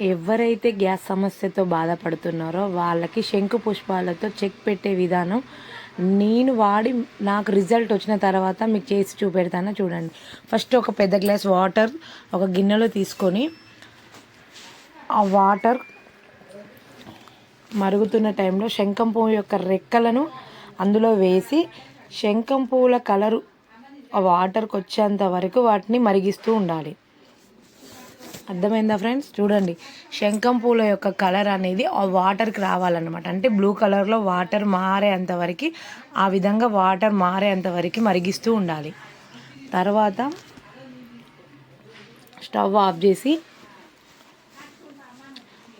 ఎవరైతే గ్యాస్ సమస్యతో బాధపడుతున్నారో వాళ్ళకి శంకు పుష్పాలతో చెక్ పెట్టే విధానం నేను వాడి నాకు రిజల్ట్ వచ్చిన తర్వాత మీకు చేసి చూపెడతాను చూడండి. ఫస్ట్ ఒక పెద్ద గ్లాస్ వాటర్ ఒక గిన్నెలో తీసుకొని ఆ వాటర్ మరుగుతున్న టైంలో శంఖం పువ్వు యొక్క రెక్కలను అందులో వేసి శంఖం పువ్వుల కలరు ఆ వాటర్కి వచ్చేంత వరకు వాటిని మరిగిస్తూ ఉండాలి. అర్థమైందా ఫ్రెండ్స్? చూడండి. శంఖం పూల యొక్క కలర్ అనేది ఆ వాటర్కి రావాలన్నమాట. అంటే బ్లూ కలర్లో వాటర్ మారేంత వరకు ఆ విధంగా వాటర్ మారేంత వరకు మరిగిస్తూ ఉండాలి. తర్వాత స్టవ్ ఆఫ్ చేసి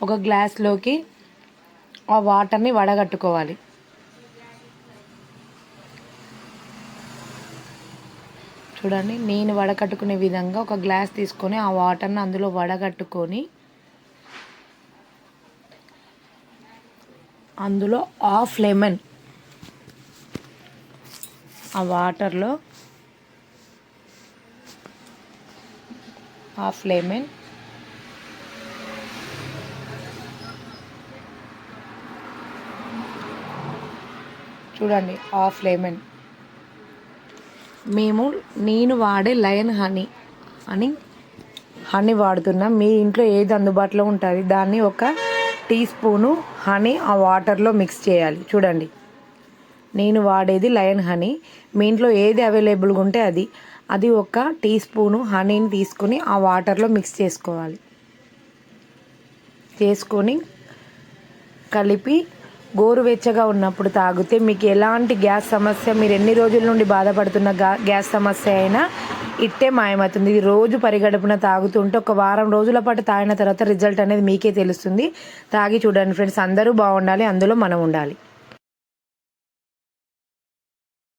ఒక గ్లాస్లోకి ఆ వాటర్ని వడగట్టుకోవాలి. చూడండి నేను వడకట్టుకునే విధంగా ఒక గ్లాస్ తీసుకొని ఆ వాటర్ని అందులో వడగట్టుకొని అందులో హాఫ్ లెమన్ ఆ వాటర్లో హాఫ్ లెమన్ చూడండి హాఫ్ లెమన్ మేము నేను వాడే లయన్ హనీ అని హనీ వాడుతున్నాం. మీ ఇంట్లో ఏది అందుబాటులో ఉంటుంది? దాన్ని ఒక టీ స్పూను హనీ ఆ వాటర్లో మిక్స్ చేయాలి. చూడండి. నేను వాడేది లయన్ హనీ. మీ ఇంట్లో ఏది అవైలబుల్గా ఉంటే అది. అది ఒక టీ స్పూను హనీని తీసుకొని ఆ వాటర్లో మిక్స్ చేసుకోవాలి. చేసుకొని కలిపి గోరువెచ్చగా ఉన్నప్పుడు తాగితే మీకు ఎలాంటి గ్యాస్ సమస్య మీరు ఎన్ని రోజుల నుండి బాధపడుతున్న గ్యాస్ సమస్య అయినా ఇట్టే మాయమవుతుంది. ఇది రోజు పరిగడుపున తాగుతుంటే ఒక వారం రోజుల పాటు తాగిన తర్వాత రిజల్ట్ అనేది మీకే తెలుస్తుంది. తాగి చూడండి ఫ్రెండ్స్ అందరూ బాగుండాలి అందులో మనం ఉండాలి.